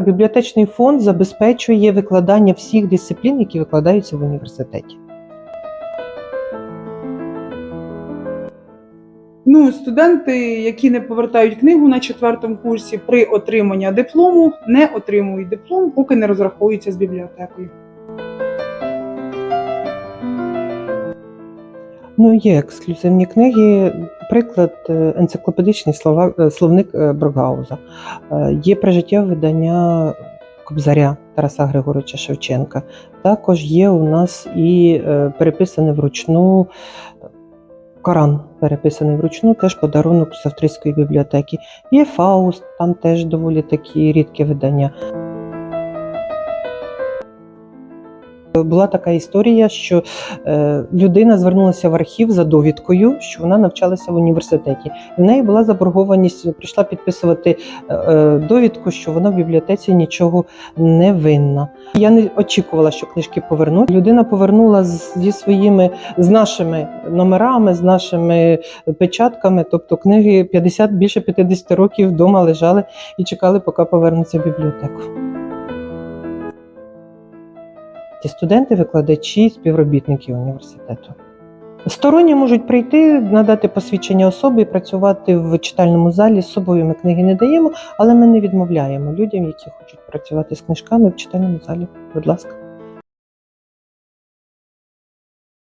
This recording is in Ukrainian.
Бібліотечний фонд забезпечує викладання всіх дисциплін, які викладаються в університеті. Ну, студенти, які не повертають книгу на четвертому курсі, при отриманні диплому не отримують диплом, поки не розраховуються з бібліотекою. Ну, є ексклюзивні книги, приклад е, енциклопедичний слова, е, словник е, Брокгауза. Є прижиттєве видання Кобзаря Тараса Григоровича Шевченка. Також є у нас і е, переписаний вручну Коран, переписаний вручну, теж подарунок з австрійської бібліотеки. Є Фауст, там теж доволі такі рідкі видання. Була така історія, що е, людина звернулася в архів за довідкою, що вона навчалася в університеті. В неї була заборгованість, прийшла підписувати е, е, довідку, що вона в бібліотеці нічого не винна. Я не очікувала, що книжки повернуть. Людина повернула зі своїми з нашими номерами, з нашими печатками. Тобто книги 50, більше 50 років вдома лежали і чекали, поки повернуться в бібліотеку. Ті студенти, викладачі, співробітники університету. Сторонні можуть прийти, надати посвідчення особи і працювати в читальному залі. З собою ми книги не даємо, але ми не відмовляємо людям, які хочуть працювати з книжками в читальному залі. Будь ласка.